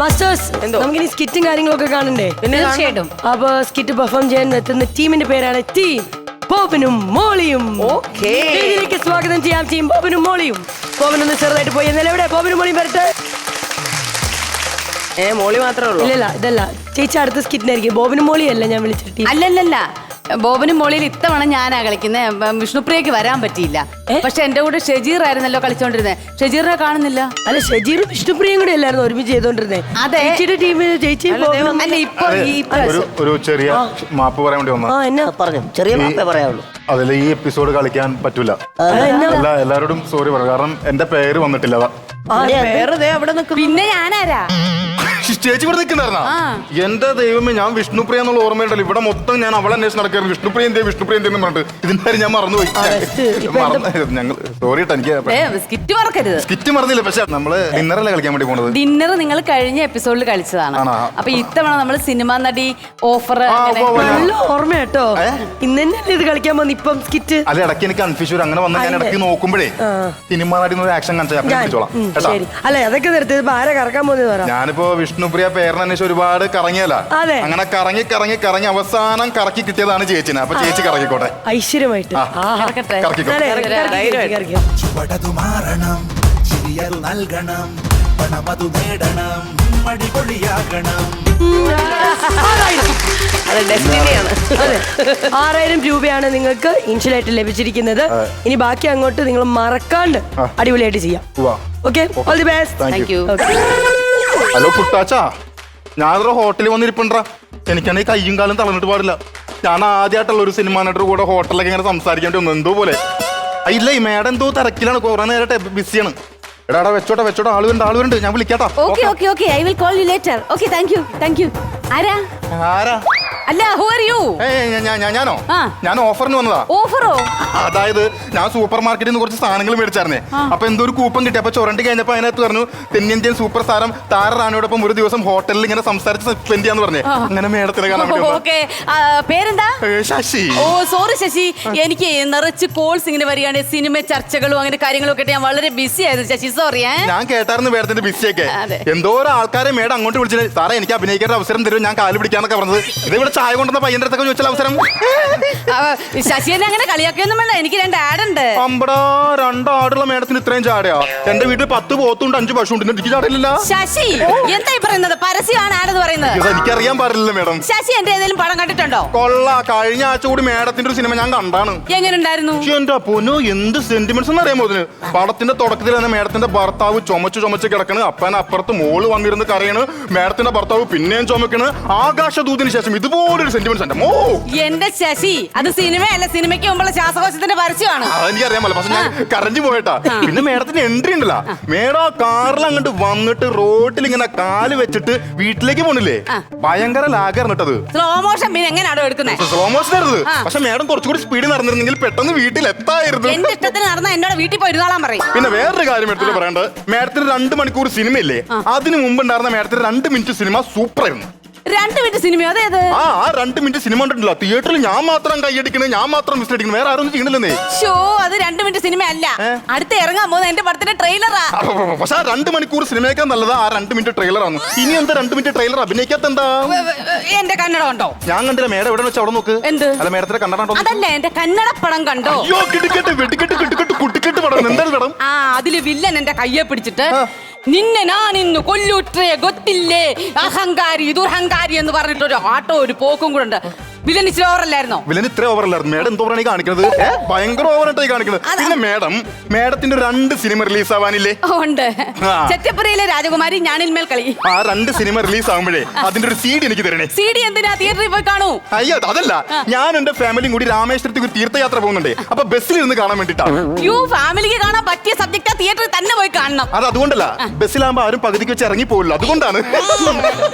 Masters എന്തോ? നമുക്കിനി സ്കിറ്റും കാര്യങ്ങളൊക്കെ കാണണ്ടേ? തീർച്ചയായിട്ടും. അപ്പൊ സ്കിറ്റ് പെർഫോം ചെയ്യാൻ എത്തുന്ന ടീമിന്റെ പേരാണ് ടീം ബോബനും മോളിയും. സ്വാഗതം ചെയ്യാം ടീം ബോബനും മോളിയും. ബോബൻ ഒന്ന് ചെറുതായിട്ട് പോയി. എന്നാൽ എവിടെ? ബോബനും മോളിയും വരട്ടെ. ഏ മോളി മാത്രമേ ഉള്ളൂ. ഇല്ലല്ല ഇതല്ല. ചേച്ചി അടുത്ത സ്കിറ്റിനായിരിക്കും ബോബനും മോളിയല്ല ഞാൻ വിളിച്ചിട്ട് അല്ലല്ലല്ല. ബോബനും മോളിയിൽ ഇത്തവണ ഞാനാ കളിക്കുന്നത് വിഷ്ണുപ്രിയക്ക് വരാൻ പറ്റിയില്ല. പക്ഷെ എന്റെ കൂടെ ഷെജീർ ആയിരുന്നല്ലോ കളിച്ചോണ്ടിരുന്നത് ഷെജീറിനെ കാണുന്നില്ല. അല്ല ഷജീറും വിഷ്ണുപ്രിയയും കൂടെ അല്ലായിരുന്നു ഒരുമിച്ച് ചെയ്തോണ്ടിരുന്നത് അതെ. ടീമിൽ ചേച്ചി അല്ല ഇപ്പൊ ഈ ഒരു ചെറിയ മാപ്പ് പറയാൻ വേണ്ടി വന്ന എന്നാ? പറഞ്ഞു. ചെറിയ മാപ്പേ പറയാവുള്ളൂ. അതിൽ ഈ എപ്പിസോഡ് കളിക്കാൻ പറ്റൂല. എല്ലാവരോടും സോറി പറയാം കാരണം എന്റെ പേര് വന്നിട്ടില്ല പിന്നെ ഞാനാരാ? ചേച്ചി ഇവിടെ നിൽക്കുന്നായിരുന്ന? എന്റെ ദൈവമേ ഞാൻ വിഷ്ണുപ്രിയ എന്നുള്ള ഓർമ്മയുണ്ടല്ലോ. ഇവിടെ മൊത്തം ഞാൻ അവളെ അന്വേഷിച്ച് നടക്കായിരുന്നു വിഷ്ണുപ്രിയ എന്തേ വിഷ്ണുപ്രിയ എന്തേന്ന് പറഞ്ഞിട്ട് ഇതിന്റെ കാര്യം ഞാൻ മറന്നുപോയി. rest. ഇപ്പൊ മറന്നു ഞങ്ങൾ സോറി എനിക്ക് സ്കിറ്റ് മറക്കരുത്. സ്കിറ്റ് മറന്നില്ല പക്ഷെ നമ്മൾ ഡിന്നറല്ലേ കളിക്കാൻ വേണ്ടി പോണത്? ഡിന്നർ നിങ്ങൾ കഴിഞ്ഞ എപ്പിസോഡിൽ കളിച്ചതാണ്? അപ്പൊ ഇത്തവണ നമ്മൾ സിനിമാ നടി ഓഫർ. നല്ല ഓർമ്മ കേട്ടോ? ഇന്ന് തന്നെയല്ലേ ഇത് കളിക്കാൻ വന്നു ഇപ്പം സ്കിറ്റ് അല്ല ഇടയ്ക്ക് എനിക്ക് കൺഫ്യൂഷൻ അങ്ങനെ വന്ന ഞാൻ. ഇടയ്ക്ക് നോക്കുമ്പോഴേ. സിനിമ നടി ഒരു ആക്ഷൻ ശരി. അല്ല അതൊക്കെ നിർത്തി. ആരെ കറക്കാൻ പോകുന്നത് പറ. ഞാനിപ്പോ വിഷ്ണുപ്രിയ പേരിന് അന്വേഷിച്ച് ഒരുപാട് കറങ്ങിയല്ല. അങ്ങനെ കറങ്ങി കറങ്ങി കറങ്ങി അവസാനം കറക്കി കിട്ടിയതാണ് ചേച്ചിനെ. അപ്പൊ ചേച്ചി കറങ്ങിക്കോട്ടെ. ഐശ്വര്യമായിട്ട്. ആ. കറക്കി. ചുവടതു മാറണം ചിരിയതു നൽകണം പണമതു നേടണം അടിപൊളിയാകണം ആറായിരം. രൂപയാണ് നിങ്ങൾക്ക് ഇൻഷുലായിട്ട് ലഭിച്ചിരിക്കുന്നത്. ഇനി ബാക്കി അങ്ങോട്ട് നിങ്ങൾ മറക്കാണ്ട് അടിപൊളിയായിട്ട് ചെയ്യാം. Okay all the best hello കുട്ടാച്ചാ ഞാനൊരു ഹോട്ടലിൽ വന്നിരിപ്പണ്ടാ എനിക്കാണെങ്കിൽ കയ്യും കാലം തളർന്നിട്ട് പാടില്ല. ഞാൻ ആദ്യമായിട്ടുള്ള ഒരു സിനിമ നടിയുടെ കൂടെ ഹോട്ടലിലൊക്കെ ഇങ്ങനെ സംസാരിക്കാൻ വന്നു എന്തോ പോലെ. ഇല്ല ഈ മേഡം എന്തോ തിരക്കിലാണ്. കുറെ നേരത്തെ ബിസിയാണ്. എടാ എടാ വെച്ചോട്ടെ വെച്ചോട്ടെ. ആളുണ്ട് ആളുണ്ട് ഞാൻ വിളിക്കാട്ടോ. Okay. Okay okay I will call you later okay thank you thank you ആരാ? ആരാ? അല്ല ഹു ആർ യു ഞാനോ? ഞാൻ ഓഫറിന് വന്നതാ. ഓഫറോ? അതായത് ഞാൻ സൂപ്പർ മാർക്കറ്റിൽ നിന്ന് കുറച്ച് സാധനങ്ങൾ മേടിച്ചായിരുന്നേ. അപ്പൊ എന്തോ ഒരു കൂപ്പൺ കിട്ടി. അപ്പൊ ചുരണ്ടി കഴിഞ്ഞപ്പോ അതിനകത്ത് പറഞ്ഞു തെന്നിന്ത്യൻ സൂപ്പർ താരം താര റാണിയോടൊപ്പം ഒരു ദിവസം ഹോട്ടലിൽ ഇങ്ങനെ സംസാരിച്ച് സ്പെൻഡ് ചെയ്യാന്ന് പറഞ്ഞേ. അങ്ങനെ മേഡത്തിനെ കാണാൻ പേരെന്താ? ശശി. ഓ സോറി ശശി. എനിക്ക് നിറച്ച് കോൾസ് ഇങ്ങനെ വരികയാണ്. സിനിമ ചർച്ചകളും അങ്ങനെ കാര്യങ്ങളും ഒക്കെ ഞാൻ വളരെ ബിസി ആയിരുന്നു ശശി. സോറി ഞാൻ കേട്ടായിരുന്നു മേഡത്തിന്റെ ബിസിയൊക്കെ എന്തോ ഒരു ആൾക്കാരെ മേഡം അങ്ങോട്ട് വിളിച്ചിട്ട് സാറേ എനിക്ക് അഭിനയിക്കേണ്ട അവസരം തരും ഞാൻ കാൽ പിടിക്കാന്നൊക്കെ പറഞ്ഞത്. ഇത് ഇവിടെ ചായ കൊണ്ടുവന്ന പയ്യന്റെ അടുത്തൊക്കെ ചോദിച്ചാൽ അവസരം? ശശിയെ അങ്ങനെ കളിയാക്കിയൊന്നും വേണ്ട. എനിക്ക് രണ്ട് ആടുണ്ട് ഉണ്ട്. രണ്ട് ആടുള്ള മേഡത്തിന് ഇത്രയും ചാടയാ എന്റെ വീട്ടിൽ പത്ത് പോത്തുണ്ട് അഞ്ച് പശു ഉണ്ട്. എനിക്ക് ചാടില്ല ശശി എന്തായി പറയുന്നത്? പരസ്യമാണ് ആടെന്ന് പറയുന്നത്. എനിക്കറിയാൻ പാടില്ല മേഡം. ശശി എന്റെ ഏതെങ്കിലും പടം കണ്ടിട്ടുണ്ടോ? കൊള്ള കഴിഞ്ഞ ആഴ്ച കൂടി മേഡത്തിന്റെ ഒരു സിനിമ ഞാൻ കണ്ടാണ്. എങ്ങനെ ഉണ്ടായിരുന്നു എന്റെ പൊന്നു എന്ത് സെന്റിമെന്റ്സ് എന്ന് അറിയാമോ പോകുന്നത് പടത്തിന്റെ തുടക്കത്തിൽ തന്നെ മേഡത്തിന്റെ ഭർത്താവ് ചുമച്ച് ചുമച്ച് കിടക്കണ്. അപ്പൻ അപ്പുറത്ത് മോൾ വന്നിരുന്ന് കരയണ്. മേഡത്തിന്റെ ഭർത്താവ് പിന്നെയും ചുമക്കണ്. ആകാശദൂതിന് ശേഷം ഇതുപോലൊരു സെന്റിമെന്റ്സ് എന്റെ മോ. എന്റെ ശശി അത് സിനിമയല്ല സിനിമയ്ക്ക് മുമ്പുള്ള ശ്വാസകോശത്തിന്റെ പരസ്യമാണ്? അതെനിക്കറിയാൻ പറ്റില്ല പക്ഷെ ഞാൻ കറഞ്ഞു പോയിട്ടാ. പിന്നെ മേഡത്തിന് എൻട്രി ഉണ്ടല്ലോ. മേഡം ആ കാറിൽ അങ്ങോട്ട് വന്നിട്ട് റോഡിൽ ഇങ്ങനെ കാൽ വെച്ചിട്ട് വീട്ടിലേക്ക് പോണില്ലേ? ഭയങ്കര ലാഗായിരുന്നു കേട്ടത് സ്ലോ മോഷൻ പിന്നെ എങ്ങനെയാണോ എടുക്കുന്നത് സ്ലോ മോഷൻ ആയിരുന്നു. പക്ഷെ മേഡം കുറച്ചുകൂടി സ്പീഡിൽ നടന്നിരുന്നെങ്കിൽ പെട്ടെന്ന് വീട്ടിൽ എത്തായിരുന്നു. എന്റെ ഇഷ്ടത്തിന് നടന്ന എന്നോട് വീട്ടിൽ പോയി ഇരുന്നാളാൻ പറയും. പിന്നെ വേറൊരു കാര്യം എടുത്തിട്ട് പറയേണ്ടത് മേഡത്തിന് രണ്ട് മണിക്കൂർ സിനിമയില്ലേ? അതിന് മുമ്പ് ഉണ്ടായിരുന്ന മേഡത്തിന് രണ്ട് മിനിറ്റ് സിനിമ സൂപ്പർ ആയിരുന്നു രണ്ട് മിനിറ്റ് സിനിമ അതേത്? ആ ആ രണ്ട് മിനിറ്റ് സിനിമ കണ്ടിട്ടില്ല. തിയേറ്ററിൽ ഞാൻ മാത്രം കൈയടിക്കണേ ഞാൻ മാത്രം മിസ് അടിക്കണേ. വേറെ ആരും ചെയ്യണില്ലെന്നേ. ഷോ അത് രണ്ട് മിനിറ്റ് സിനിമ അല്ല അടുത്ത് ഇറങ്ങാൻ പോകുന്ന എന്റെ പടത്തിന്റെ ട്രെയിലറാ. പക്ഷെ ആ രണ്ട് മണിക്കൂർ സിനിമയേക്കാൾ നല്ലതാ. ആ രണ്ട് മിനിറ്റ് ട്രെയിലർ ആണ് ഇനി എന്താ രണ്ട് മിനിറ്റ് ട്രെയിലർ അഭിനയിക്കാത്ത എന്താ? എന്റെ കന്നഡ ഉണ്ടോ ഞാൻ കണ്ടില്ല. മേഡം എവിടെ വെച്ച് അവിടെ നോക്ക്? എന്ത്? അല്ല മേഡത്തിന്റെ കന്നഡ കണ്ടോ അതല്ല എന്റെ കന്നഡ പടം കണ്ടോ? അയ്യോ കിടുക്കട്ട് വെട്ടിക്കെട്ട് കിട്ടുകെട്ട് കുട്ടിക്കെട്ട് പടം. എന്താണ് പടം? ആ അതിൽ വില്ലൻ എന്റെ കയ്യെ പിടിച്ചിട്ട് നിന്നെ ഞാൻ ഇന്ന് കൊല്ലൂട്ടേ ഗൊത്തില്ലേ? അഹങ്കാരി ദുർഹങ്കാരി എന്ന് പറഞ്ഞിട്ടൊരു ആട്ടോ ഒരു പോക്കും കൂടെ ഉണ്ട്. വില്ലൻ ഇച്ചിരി ഓവറല്ലായിരുന്നോ വില്ലൻ ഇത്ര ഓവർ അല്ലായിരുന്നു. മേഡം എന്തോ ഈ കാണിക്കുന്നത്? ഏ? ഭയങ്കര കാണിക്കുന്നത്. പിന്നെ മേഡം മേഡത്തിന്റെ രണ്ട് സിനിമ റിലീസ് ആവാനില്ലേ? ഉണ്ട്. ആ. ചെറ്റപ്പുരയിലെ രാജകുമാരി ഞാനിന്മേൽ കളി. ആ രണ്ട് സിനിമ റിലീസ് ആവുമ്പോഴേ അതിന്റെ ഒരു സീഡ് എനിക്ക് തരണേ. സി ഡി എന്തിനാ? തിയേറ്ററിൽ പോയി കാണൂ. അയ്യോ അതല്ല. ഞാൻ എന്റെ ഫാമിലിയും കൂടി രാമേശ്വരത്തേക്ക് ഒരു തീർത്ഥയാത്ര പോകുന്നുണ്ട്. അപ്പൊ ബസ്സിലിരുന്ന് കാണാൻ വേണ്ടിട്ടാ. യു ഫാമിലിക്ക് കാണാൻ പറ്റിയ സബ്ജക്റ്റാ തിയേറ്ററിൽ തന്നെ പോയി കാണണം. അത് അതുകൊണ്ടല്ല. ബസ്സിലാകുമ്പോ ആരും പകുതിക്ക് വെച്ച് ഇറങ്ങി പോകില്ല അതുകൊണ്ടാണ്.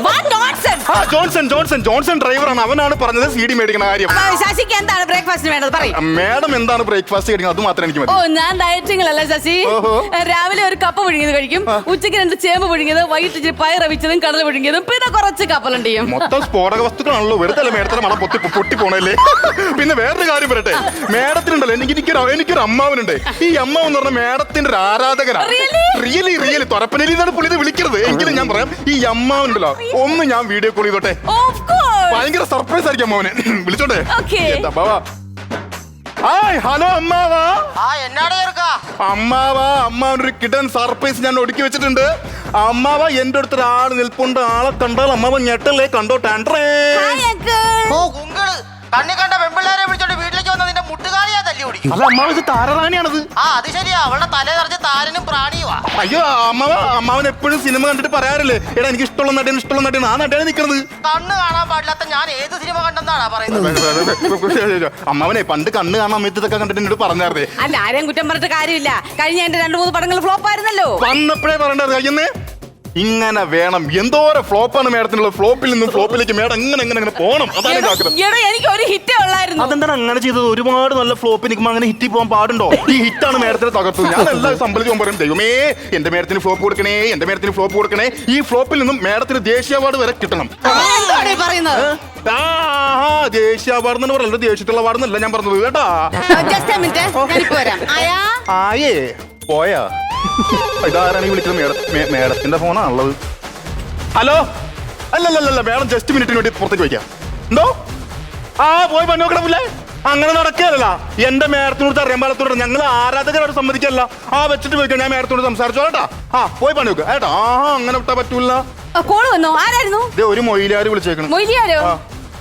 What nonsense? ആ ജോൺസൺ ജോൺസൺ ജോൺസൺ ഡ്രൈവറാണ് അവനാണ് പറഞ്ഞത് സി സീഡി മേടിക്കുന്ന കാര്യം. അപ്പൊ ശശിക്ക് എന്താണ് ബ്രേക്ക്ഫാസ്റ്റ് വേണ്ടത്? പറയും. മാഡം എന്താണ് ബ്രേക്ക്ഫാസ്റ്റ് കഴിക്കുന്നത്? അത് മാത്രം എനിക്ക് ഓ മതി. ഞാൻ അല്ല ശശി? ഓഹോ. രാവിലെ ഒരു കപ്പ പുഴുങ്ങിയത് കഴിക്കും. ഉച്ചയ്ക്ക് രണ്ട് ചേമ്പ് പുഴുങ്ങിയത് വൈകിട്ട് ഇച്ചിരി പയർ അവിച്ചതും കടൽ പുഴുങ്ങിയതും പിന്നെ കുറച്ച് കപ്പലുണ്ട് ചെയ്യും. മൊത്തം സ്ഫോടക വസ്തുക്കളാണല്ലോ. വെറുതെ മേഡത്തിന്റെ മണം പൊട്ടി പൊട്ടി പോണല്ലേ പിന്നെ വേറൊരു കാര്യം പറയട്ടെ. മേഡത്തിനുണ്ടല്ലോ എനിക്ക് എനിക്കൊരു എനിക്കൊരു അമ്മാവനുണ്ട്. ഈ അമ്മാവൻ എന്ന് പറഞ്ഞ മേഡത്തിന്റെ ഒരു ആരാധകനാണ്. Really? റിയലി റിയലി തുറപ്പനലി എന്നാണ് പുള്ളി ഇത് വിളിക്കരുത്. എങ്കിലും ഞാൻ പറയാം ഈ അമ്മാവനുണ്ടല്ലോ ഒന്ന് ഞാൻ വീഡിയോ കോൾ ചെയ്തോട്ടെ. Of course. ഭയങ്കര സർപ്രൈസ് ആയിരിക്കും മോനെ. വിളിച്ചോട്ടെ? Okay. എന്താ അമ്മാവാ ഹായ് ഹലോ അമ്മാവാ. ആ എന്നാടെ ചെറുക്കാ? അമ്മാവാ ഒരു കിടൻ സർപ്രൈസ് ഞാൻ ഒടുക്കി വെച്ചിട്ടുണ്ട്. അമ്മാവാ എന്റെ അടുത്ത് ഒരാൾ നിൽപ്പുണ്ട്. ആളെ കണ്ടാൽ അമ്മാവ ഞെട്ടല്ലേ? കണ്ടോ uncle. ഓ കുങ്കിൾ കണ്ണി കണ്ട പെമ്പിള്ളേരെ വിളിച്ചോണ്ട് നിന്റെ തല്ലി ഓടി. അല്ല അമ്മാവ ഇത് താരറാണിയാണത്. ആ അത് ശരിയാ. അവളുടെ തല നിറച്ച് താരനും പ്രാണിയുവാ. അയ്യോ അമ്മാവ അമ്മാവൻ എപ്പോഴും സിനിമ കണ്ടിട്ട് പറയാറില്ലേ? എടാ എനിക്ക് ഇഷ്ടമുള്ള നടൻ ഇഷ്ടമുള്ള നടൻ. ആ നടനെ നിൽക്കുന്നത് കണ്ണ് കാണാൻ പാടില്ലാത്ത ഞാൻ ഏത് സിനിമ കണ്ടെന്നാണ് പറയുന്നത്? അമ്മാവനെ പണ്ട് കണ്ണ് കാണാൻ സമയത്ത് ഇതൊക്കെ കണ്ടിട്ട് എന്നോട് പറഞ്ഞായിരുന്നേ. അല്ല ആരെയും കുറ്റം പറഞ്ഞിട്ട് കാര്യമില്ല. കഴിഞ്ഞ എന്റെ രണ്ടു മൂന്ന് പടങ്ങൾ ഫ്ലോപ്പ് ആയിരുന്നല്ലോ. വന്നപ്പോഴേ പറയണ്ടായിരുന്നു കഴിയുന്നേ ഇങ്ങനെ വേണം. എന്തോരം ഫ്ലോപ്പാണ് മേഡത്തിനുള്ള ഫ്ലോപ്പിൽ നിന്ന് ഫ്ലോപ്പിലേക്ക് മേഡം എങ്ങനെ എങ്ങനെ അങ്ങനെ പോകണം. അതാണ് എടോ, ആഗ്രഹം എടോ, എനിക്ക് ഒരു ഹിറ്റേ ഉള്ളായിരുന്നു. അതെന്താണ് അങ്ങനെ ചെയ്തത്? ഒരുപാട് നല്ല ഫ്ലോപ്പ് നിൽക്കുമ്പോൾ അങ്ങനെ ഹിറ്റ് പോകാൻ പാടുണ്ടോ? ഈ ഹിറ്റാണ് മേഡത്തിന്റെ തകർത്തത്. ഞാൻ എല്ലാം സംബന്ധിച്ചും പറയും ദൈവമേ എന്റെ മേഡത്തിന് ഫ്ലോപ്പ് കൊടുക്കണേ എന്റെ മേഡത്തിന് ഫ്ലോപ്പ് കൊടുക്കണേ. ഈ ഫ്ലോപ്പിൽ നിന്നും മേഡത്തിന് ദേശീയ അവാർഡ് വരെ കിട്ടണം. എന്താണ് ഈ പറയുന്നത്? ദേശീയ അവാർഡ് എന്ന് പറയുന്നത് ദേശീയത്തുള്ള അവാർഡ് എന്നല്ല ഞാൻ പറഞ്ഞത്. കേട്ടാ? ജസ്റ്റ് മിനിറ്റ് ഞാനിപ്പോ വരാം. ആയാ? ആയേ പോയാ. ഇതാരാണ് ഈ വിളിച്ചത്? മേഡം മേഡത്തിന്റെ ഫോണാണുള്ളത് ഹലോ? അല്ലല്ലല്ല മേഡം ജസ്റ്റ് മിനിറ്റിന് വേണ്ടി പുറത്തേക്ക് വയ്ക്കാം. എന്തോ? ആ പോയി പണി നോക്കണ പുല്ലേ അങ്ങനെ നടക്കുകയല്ല എന്റെ മേഡത്തിനോട് അറിയാൻ പാടത്തോട് ഞങ്ങൾ ആരാധകരോട് സമ്മതിക്കല്ല ആ വെച്ചിട്ട് പോയിക്കാം ഞാൻ മേഡത്തിനോട് സംസാരിച്ചു കേട്ടാ. ആ പോയി പണി നോക്കുക ഏട്ടാ ആ അങ്ങനെ വിട്ടാ പറ്റൂല. കോൾ വന്നോ? ആരായിരുന്നു? ഒരു മൊയിലാര് വിളിച്ചേക്കണം. മൊയ്ലിയാരോ?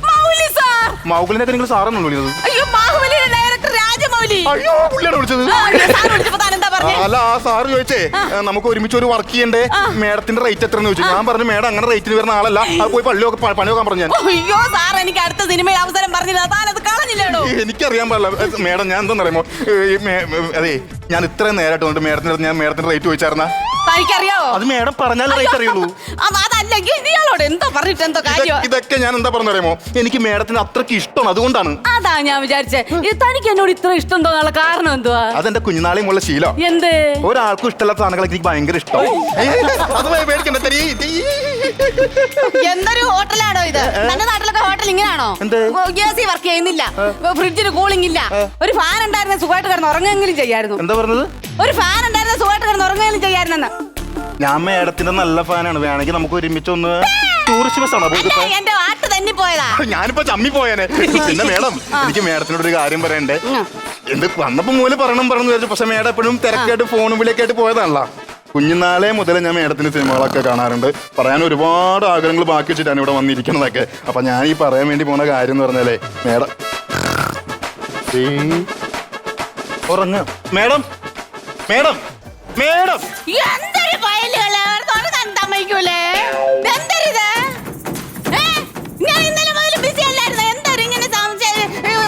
മൗലി സാർ. നിങ്ങൾ വിളിച്ചത് അയ്യോ ബാഹുബലിയുടെ ഡയറക്ടർ രാജമൗലി. അയ്യോ പുള്ളിയാണ് വിളിച്ചത്. ആ, സാർ വിളിച്ചപ്പോ താൻ എന്താ പറഞ്ഞേ അല്ല ആ സാറ് ചോദിച്ചേ നമുക്ക് ഒരുമിച്ച് ഒരു വർക്ക് ചെയ്യണ്ടേ? മേഡത്തിന്റെ റേറ്റ് എത്ര ചോദിച്ചു. ഞാൻ പറഞ്ഞു മേഡം അങ്ങനെ റേറ്റിന് വരുന്ന ആളല്ല. അത് പോയി പള്ളിയൊക്കെ ഒക്കെ പണി നോക്കാൻ പറഞ്ഞു ഞാൻ. അയ്യോ സാർ എനിക്ക് അടുത്ത സിനിമയിൽ അവസരം പറഞ്ഞില്ല. താൻ അത് കളഞ്ഞില്ലേടോ. എനിക്കറിയാൻ പാടില്ല. മേഡം ഞാൻ എന്താ പറയുമോ അതെ ഞാൻ ഇത്രയും നേരമായിട്ട് മേഡത്തിന്റെ ഞാൻ മേഡത്തിന്റെ റേറ്റ് ചോദിച്ചായിരുന്ന? തനിക്കറിയാവോ അത് മേഡം പറഞ്ഞാൽ റേറ്റ് അറിയുള്ളൂ അപ്പൊ അതല്ലെങ്കിൽ ഇയാളോട് എന്തോ പറഞ്ഞിട്ട് എന്തോ കാര്യം? ഇതൊക്കെ- ഞാൻ എന്താ പറഞ്ഞറിയുമോ? എനിക്ക് മേഡത്തിന് അത്രയ്ക്ക് ഇഷ്ടമാണ് അതുകൊണ്ടാണ്. അതാ ഞാൻ വിചാരിച്ചേ. ഇത് തനിക്ക് എന്നോട് ഇത്ര ഇഷ്ടം തോന്നാനുള്ള കാരണം എന്തുവാ? അതെന്റെ കുഞ്ഞുനാളെയും ഉള്ള ശീലം. എന്ത്? ഒരാൾക്കും ഇഷ്ടമില്ലാത്ത സാധനങ്ങളൊക്കെ എനിക്ക് ഭയങ്കര ഇഷ്ടം. അത് പേടിക്കണ്ട എന്തൊരു ഹോട്ടലാണോ ഇത്? നമ്മുടെ നാട്ടിലൊക്കെ ഹോട്ടൽ ഇങ്ങനെയാണോ? എ വർക്ക് ചെയ്യുന്നില്ല. ഫ്രിഡ്ജിന് കൂളിംഗ് ഇല്ല. ഒരു ഫാൻ ഉണ്ടായിരുന്ന സുഖമായിട്ട് കിടന്ന് ഉറങ്ങെങ്കിലും ചെയ്യായിരുന്നു. എന്താ പറഞ്ഞത്? ഒരു ഫാൻ ഉണ്ടായിരുന്ന സുഖമായിട്ട് കിടന്ന് ഉറങ്ങുമെങ്കിലും ചെയ്യായിരുന്നെന്ന് ഞാൻ മേഡത്തിന്റെ നല്ല ഫാനാണ്. വേണമെങ്കിൽ നമുക്ക് ഒരുമിച്ച് ഒന്ന് ടൂറിസ്റ്റ് ബസ് ആണോ അല്ല എന്റെ വാട്ട് തന്നെ പോയതാ? ഞാനിപ്പോ ചമ്മി പോയേനെ. പിന്നെ മേഡം എനിക്ക് മേഡത്തിനോട് ഒരു കാര്യം പറയണ്ടേ? എന്ത് വന്നപ്പോ മൂല പറയണം പറഞ്ഞു വിചാരിച്ചു. പക്ഷെ മേഡം എപ്പോഴും തിരക്കായിട്ട് ഫോണും വിളിയൊക്കെയായിട്ട് പോയതാണല്ലോ. കുഞ്ഞുനാളെ മുതൽ ഞാൻ മേഡത്തിന്റെ സിനിമകളൊക്കെ കാണാറുണ്ട്. പറയാൻ ഒരുപാട് ആഗ്രഹങ്ങൾ ബാക്കി വെച്ചിട്ടാണ് ഇവിടെ വന്നിരിക്കുന്നതൊക്കെ. അപ്പൊ ഞാൻ ഈ പറയാൻ വേണ്ടി പോണ കാര്യം എന്ന് പറഞ്ഞാലേ മേഡം. ഉറങ്ങ. Madam madam. മേഡം. എന്തൊരു ഫയലുകൾ തുറക്കാൻ സമ്മതിക്കൂലേ എന്തരിത്? ഞാൻ ഇന്നലെ മുതൽ ബിസി അല്ലായിരുന്നു. എന്തൊരു ഇങ്ങനെ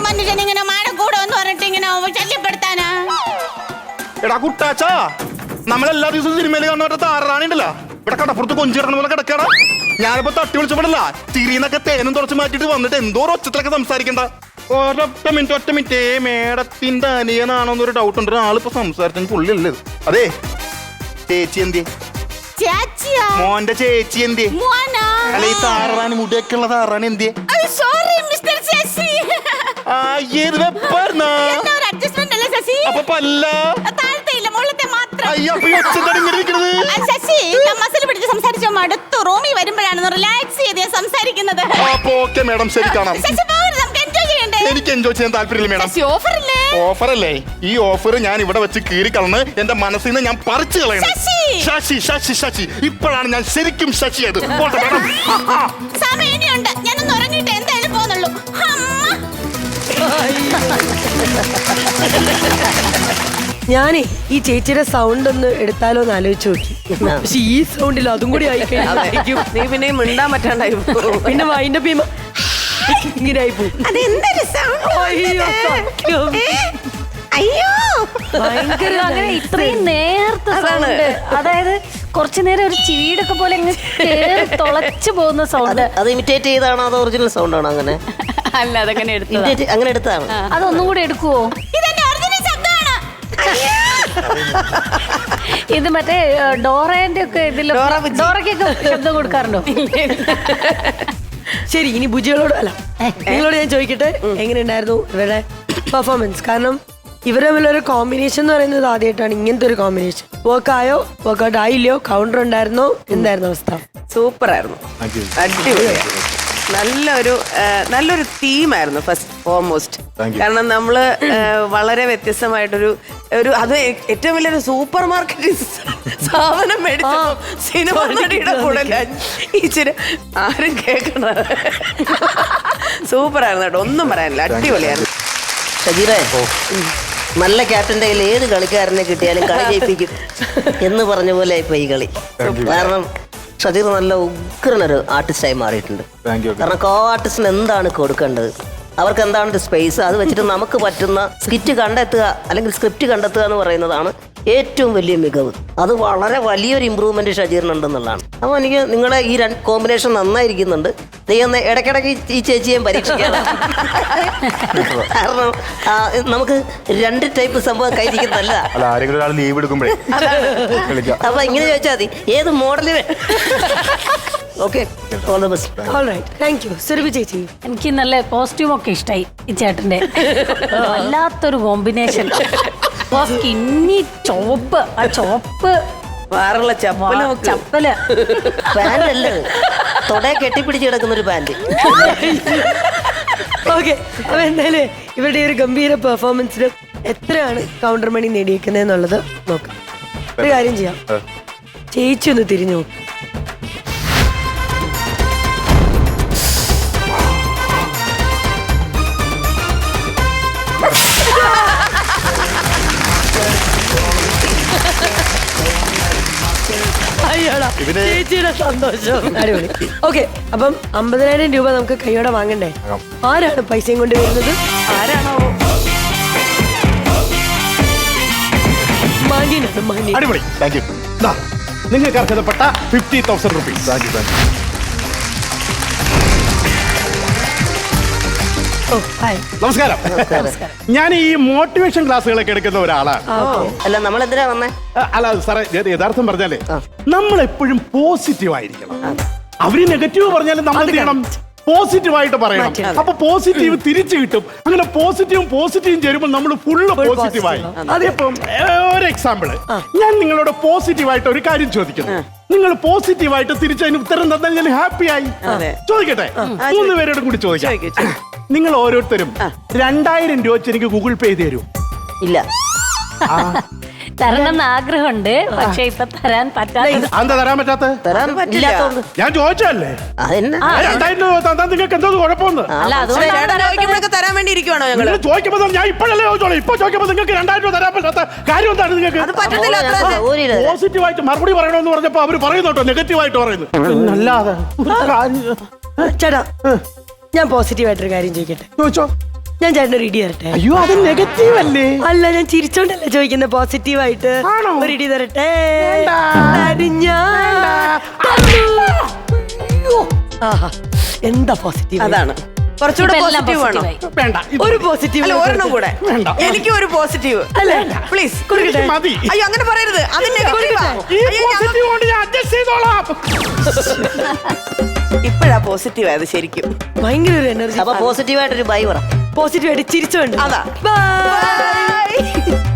മനുഷ്യൻ ഇങ്ങനെ മഴ എന്ന് പറഞ്ഞിട്ട് ഇങ്ങനെ ശല്യപ്പെടുത്താനാ? എടാ കുട്ടാച്ചാ നമ്മളെല്ലാ ദിവസവും സിനിമയിൽ കാണുന്ന താറാണി ഉണ്ടല്ലോ. ഇവിടെ കടപ്പുറത്ത് കൊഞ്ചിടണ പോലെ കിടക്കടാ. ഞാനിപ്പോ തട്ടി വിളിച്ചപ്പോഴല്ല തിരിന്നൊക്കെ തേനും തുടച്ച് മാറ്റിട്ട് വന്നിട്ട് എന്തോ ഒച്ചത്തിലൊക്കെ സംസാരിക്കണ്ട. ഒരൊറ്റ മിനിറ്റ് ഒറ്റ മിനിറ്റ് മേഡത്തിന്റെ അനിയനാണോ എന്നൊരു ഡൗട്ട് ഉണ്ട്. ആളിപ്പോ സംസാരിച്ചു പുള്ളിയല്ലേ. അതെ. ചേച്ചി എന്തേ മോന്റെ ചേച്ചി എന്തേ അല്ല ഈ താറാൻ മുടിയൊക്കെ ഉള്ള താറാൻ എന്താ അപ്പൊ പല്ല. സംസാരിച്ച മടുത്തു റൂമിൽ വരുമ്പോഴാണ് റിലാക്സ് ചെയ്ത് സംസാരിക്കുന്നത്. അപ്പൊ ഓക്കെ മേഡം ശരി കാണാം. എനിക്ക് എൻജോയ് ചെയ്യാൻ താല്പര്യമില്ല മേഡം ഓഫർ ഇല്ലേ ഓഫർ അല്ലേ ഈ ഓഫർ ഞാൻ ഇവിടെ വെച്ച് കീറി കളന്ന് എന്റെ മനസ്സിൽ നിന്ന് ഞാൻ പറിച്ചു കളയണം ശശി! ശശി ശശി ശശി. ഇപ്പോഴാണ് ഞാൻ ശരിക്കും ശശിയത് പോട്ടെ മേഡം ആ, ആ. സമയം ഇനിയുണ്ട് ഞാനൊന്ന് ഉറങ്ങിയിട്ട് എന്തായാലും പോകുന്നുള്ളൂ. അമ്മ! ഞാനേ ഈ ചേച്ചിയുടെ സൗണ്ട് ഒന്ന് എടുത്താലോ എന്ന് ആലോചിച്ച് നോക്കി. പക്ഷെ ഈ സൗണ്ടിൽ അതും കൂടി ആയിക്കഴിഞ്ഞു കഴിഞ്ഞാൽ നീ പിന്നെ മിണ്ടാൻ പറ്റാണ്ടായി പിന്നെ വൈൻഡ് അപ്പ് ചെയ്യുമ്പോ ഇങ്ങനെ ആയി പോകും അതെന്തൊരു sound അയ്യോ, ഭയങ്കര അങ്ങനെ ഇത്രയും നേരത്തെ സൗണ്ട്. അതായത് കുറച്ചു നേരം ഒരു ചീടൊക്കെ പോലെ തുളച്ചു പോകുന്ന സൗണ്ട്. അത് ഇമിറ്റേറ്റ് ചെയ്താണോ അതോ ഒറിജിനൽ സൗണ്ട് ആണോ അങ്ങനെ? അല്ല അതങ്ങനെ എടുത്തു ഇത് അങ്ങനെ എടുത്താണ് അതൊന്നും കൂടെ എടുക്കുവോ? ഇതെന്റെ ഒറിജിനൽ ശബ്ദമാണ്. ഇത് മറ്റേ ഡോറന്റെ ഒക്കെ ഇതിൽ ഡോറ ഡോറയ്ക്കൊക്കെ ശബ്ദം കൊടുക്കാറുണ്ടോ? ശരി ഇനി ബുജികളോട് അല്ല നിങ്ങളോട് ഞാൻ ചോദിക്കട്ടെ? എങ്ങനെയുണ്ടായിരുന്നു ഇവരുടെ പെർഫോമൻസ് കാരണം ഇവരെ തമ്മിലൊരു കോമ്പിനേഷൻ എന്ന് പറയുന്നത് ആദ്യമായിട്ടാണ് ഇങ്ങനത്തെ ഒരു കോമ്പിനേഷൻ വർക്ക് ആയോ? വർക്ക്ഔട്ട് ആയില്ലയോ? കൗണ്ടർ ഉണ്ടായിരുന്നോ? എന്തായിരുന്നു അവസ്ഥ? സൂപ്പർ ആയിരുന്നു. അടിപൊളിയായിരുന്നു നല്ലൊരു നല്ലൊരു തീമായിരുന്നു ഫസ്റ്റ് ഓൾമോസ്റ്റ് കാരണം നമ്മൾ ആ, വളരെ വ്യത്യസ്തമായിട്ടൊരു ഒരു അത് ഏറ്റവും വലിയൊരു സൂപ്പർ മാർക്കറ്റ് സാധനം മേടിച്ചു സിനിമ നടിയുടെ കൂടെ ഇച്ചിരി ആരും കേൾക്കണ സൂപ്പർ ആയിരുന്നു കേട്ടോ. ഒന്നും പറയാനില്ല. അടിപൊളിയായിരുന്നു. ഷജീറേ നല്ല ക്യാപ്റ്റന്റെ കയ്യിൽ ഏത് കളിക്കാരനെ കിട്ടിയാലും കളി ജയിപ്പിക്കും എന്ന് പറഞ്ഞ പോലെ ഇപ്പൊ ഈ കളി. കാരണം ഷജീർ നല്ല ഉഗ്രനൊരു ആർട്ടിസ്റ്റായി മാറിയിട്ടുണ്ട്. കാരണം കോ ആർട്ടിസ്റ്റിന് എന്താണ് കൊടുക്കേണ്ടത്? അവർക്ക് എന്താണ് സ്പേസ് അത് വെച്ചിട്ട് നമുക്ക് പറ്റുന്ന സ്കിറ്റ് കണ്ടെത്തുക അല്ലെങ്കിൽ സ്ക്രിപ്റ്റ് കണ്ടെത്തുക എന്ന് പറയുന്നതാണ് ഏറ്റവും വലിയ മികവ്. അത് വളരെ വലിയൊരു ഇമ്പ്രൂവ്മെന്റ് ഷജീറിനുണ്ടെന്നുള്ളതാണ്. അപ്പോൾ എനിക്ക് നിങ്ങളുടെ ഈ രണ്ട് കോമ്പിനേഷൻ നന്നായിരിക്കുന്നുണ്ട്. നീ ഒന്ന് ഇടയ്ക്കിടയ്ക്ക് ഈ ചേച്ചിയെ പരീക്ഷിക്കാം. കാരണം നമുക്ക് രണ്ട് ടൈപ്പ് സംഭവം കൈരിക്കുന്നല്ല ലീവ് എടുക്കുമ്പോഴേ. അപ്പൊ ഇങ്ങനെ ചോദിച്ചാൽ മതി. ഏത് model okay all the best all right thank you Surabhi ചേച്ചി എനിക്ക് നല്ല കോസ്റ്റ്യൂം ഒക്കെ ഇഷ്ടമായി ഈ ചേട്ടന്റെ വല്ലാത്തൊരു കോമ്പിനേഷൻ സ്കിന്നി ചോപ്പ് ആ ചോപ്പ് വേറുള്ള ചപ്പലും ചപ്പൽ. പാന്റല്ല അല്ല തൊടയെ കെട്ടിപ്പിടിച്ച് കിടക്കുന്ന ഒരു പാന്റ്. ഓക്കെ അപ്പൊ എന്തായാലും ഇവരുടെ ഈ ഒരു ഗംഭീര പെർഫോമൻസിന് എത്രയാണ് കൗണ്ടർ മണി നേടിയേക്കുന്നത് എന്നുള്ളത് നോക്കാം. ഒരു കാര്യം ചെയ്യാം. ചേച്ചി ഒന്ന് തിരിഞ്ഞു നോക്ക്. ചേച്ചിയുടെ സന്തോഷം. അടിപൊളി. ഓക്കെ അപ്പം അമ്പതിനായിരം രൂപ നമുക്ക് കൈയോടെ വാങ്ങണ്ടേ? വാങ്ങാം. ആരാണ് പൈസയും കൊണ്ട് വരുന്നത്? ആരാണോ? മാന്യനാണ് മാന്യൻ. അടിപൊളി. താങ്ക് യു ദാ, നിങ്ങൾക്ക് അർഹതപ്പെട്ട fifty thousand rupees thank you thank you നമസ്കാരം. ഞാൻ ഈ മോട്ടിവേഷൻ ക്ലാസ്സുകളൊക്കെ എടുക്കുന്ന ഒരാളാണ്. അല്ല നമ്മൾ എന്തിനാ വന്നേ അല്ല സാറേ ഞാൻ യഥാർത്ഥം പറഞ്ഞാലേ നമ്മൾ എപ്പോഴും പോസിറ്റീവ് ആയിരിക്കണം. അവർ നെഗറ്റീവ് പറഞ്ഞാലും നമ്മൾ ചെയ്യണം? പോസിറ്റീവ് ആയിട്ട് പറയണം. അപ്പൊ പോസിറ്റീവ് തിരിച്ചു കിട്ടും. അങ്ങനെ പോസിറ്റീവും പോസിറ്റീവും ചേരുമ്പോൾ നമ്മൾ ഫുള്ള് Full പോസിറ്റീവ് ആയി. positive. അതിപ്പം ഒരു എക്സാമ്പിൾ ഞാൻ നിങ്ങളോട് പോസിറ്റീവ് ആയിട്ട് ഒരു കാര്യം ചോദിക്കുന്നു. നിങ്ങൾ പോസിറ്റീവ് ആയിട്ട് തിരിച്ചതിന് ഉത്തരം തന്നാൽ ഞാൻ ഹാപ്പി ആയി. ചോദിക്കട്ടെ? മൂന്ന് പേരോടും കൂടി ചോദിക്ക്, ചോദിക്കാം. നിങ്ങൾ ഓരോരുത്തരും രണ്ടായിരം രൂപ വെച്ച് എനിക്ക് ഗൂഗിൾ പേ ചെയ്ത് തരൂ. ഇല്ല. തരണം എന്ന് ആഗ്രഹമുണ്ട്. പക്ഷെ ഇപ്പൊ തരാൻ പറ്റാത്ത തരാൻ പറ്റാത്ത? തരാൻ പറ്റില്ല. ഞാൻ ചോദിച്ചല്ലേ ആ, രണ്ടായിരം രൂപ നിങ്ങൾക്ക് എന്തോ കുഴപ്പമൊന്ന്? അല്ല അതുകൊണ്ട് ചേട്ടൻ തരാത്തത്. ചോദിക്കുമ്പോഴൊക്കെ തരാൻ വേണ്ടി ഇരിക്കുവാണോ ഞങ്ങൾ? നിങ്ങൾ ചോദിക്കുമ്പോ ഞാൻ ഇപ്പോഴല്ലേ ചോദിച്ചോളൂ. ഇപ്പൊ ചോദിക്കുമ്പോ നിങ്ങൾക്ക് രണ്ടായിരം രൂപ തരാൻ പറ്റാത്ത കാര്യം എന്താണ് നിങ്ങൾക്ക്? അത് പറ്റത്തില്ല അത്ര. തന്നെ. ഒരു പോസിറ്റീവ് ആയിട്ട് മറുപടി പറയണമെന്ന് പറഞ്ഞപ്പോ അവർ പറയുന്നു കേട്ടോ നെഗറ്റീവ് പറയുന്നു അല്ലാതെ ചേട്ടാ ഞാൻ പോസിറ്റീവ് ആയിട്ടൊരു കാര്യം ചോദിക്കട്ടെ? ചോദിച്ചോ. ഞാൻ ചേട്ടന് റെഡി ഇടി തരട്ടെ? അയ്യോ അത് നെഗറ്റീവ് അല്ലേ? അല്ല ഞാൻ ചിരിച്ചോണ്ടല്ല ചോദിക്കുന്നത് പോസിറ്റീവ് ആയിട്ട്? റെഡി ഒരു ഇടി തരട്ടെ. എന്താ പോസിറ്റീവ് അതാണ്. കുറച്ചുകൂടെ പോസിറ്റീവ് വേണ്ട ഒരു പോസിറ്റീവ് അല്ല ഒരെണ്ണം കൂടെ. വേണ്ട. എനിക്കും ഒരു പോസിറ്റീവ് അല്ല പ്ലീസ് മതി. അയ്യോ അങ്ങനെ പറയരുത്. കൊണ്ട് ഞാൻ അഡ്ജസ്റ്റ് ചെയ്തോളാം. ഇപ്പഴാ പോസിറ്റീവ് ആയത് ശരിക്കും. ഭയങ്കര ഒരു എനർജി അപ്പൊ പോസിറ്റീവ് ആയിട്ടൊരു ബൈ പറ. പോസിറ്റീവ് ആയിട്ട് ചിരിച്ചോണ്ട്. അതാ. ബൈ